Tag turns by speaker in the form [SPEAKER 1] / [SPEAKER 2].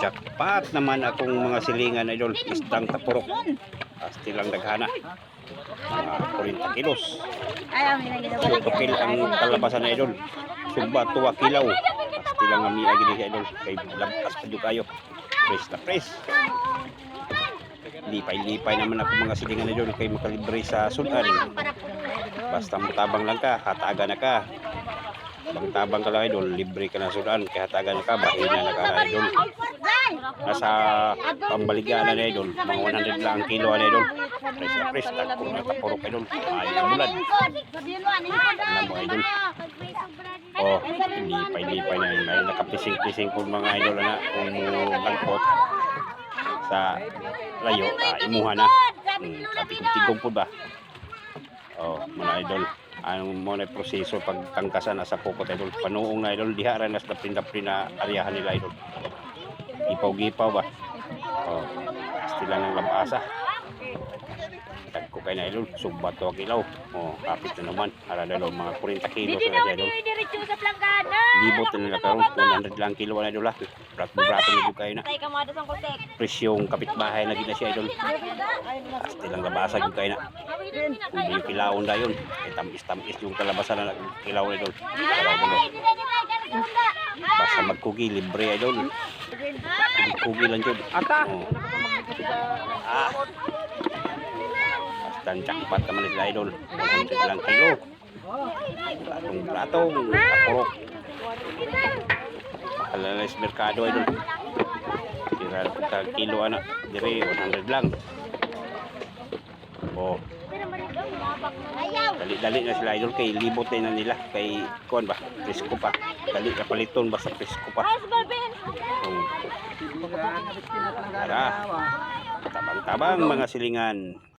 [SPEAKER 1] jackpot naman akong mga silingan idol. Isdang tapurok. Asti lang daghana. Mga 40 kilos. Tukil ang kalabasan na idol. Suba tuwa kilaw. Asti lang ang miya gini idol. Kay labas pa kayo. Press na press lipay-lipay naman ako mga silingan idol. Kay makalibre sa sudan basta mutabang lang ka hataga na ka Bang tabang ka lang idol, libre ka na sudan, kaya hatagan na ka, bahina na ka na idol. Nasa pambaligaan na idol, mga 100 lang ang kilo na idol. Press na press, tagpo na tapurok idol, ayaw na bulan. Alam mo idol, oh, lipay-lipay na yun. Ay, nakapising-pising po mga idol na kung langkot sa layo, ah, imuha na. Hmm, katigong po ba? Oh, mga idol. Ang mo na proseso pagtangkasan na sa pukot idol. Panuong na idol, diha ra nas dapin-dapin na aryahan nila idol. Gipaw-gipaw ba? Oh, stila ng labasa. Tagko kay na idol, subat to kilaw. Oh, kapit na naman. Ara dalo mga 40 kilos
[SPEAKER 2] Hindi
[SPEAKER 1] na
[SPEAKER 2] na
[SPEAKER 1] idol.
[SPEAKER 2] ako diretso sa planggana.
[SPEAKER 1] Libot na nila karon 100 lang kilo na idol. ah. Na jud kayo na.
[SPEAKER 2] Tay ka mo sa kultek.
[SPEAKER 1] Presyong kapitbahay na gid na siya idol. Asti lang labasa jud kayo na. Kung di yung kilaon da yun. Ay tamis-tamis yung kalabasan na kilaw na idol. Mo. Basta magkugi, libre idol. Kugi lang yun. Ata! Oh. Ah. Ang jackpot naman sila idol. 100 lang kilo. Platong platong. Kapurok. Makalalas merkado idol. Tira ka kilo anak. Dire 100 lang. Oh. Dali-dali na sila idol kay libot na nila kay kuan ba presko pa dali na paliton basta presko pa um, tara tabang-tabang mga silingan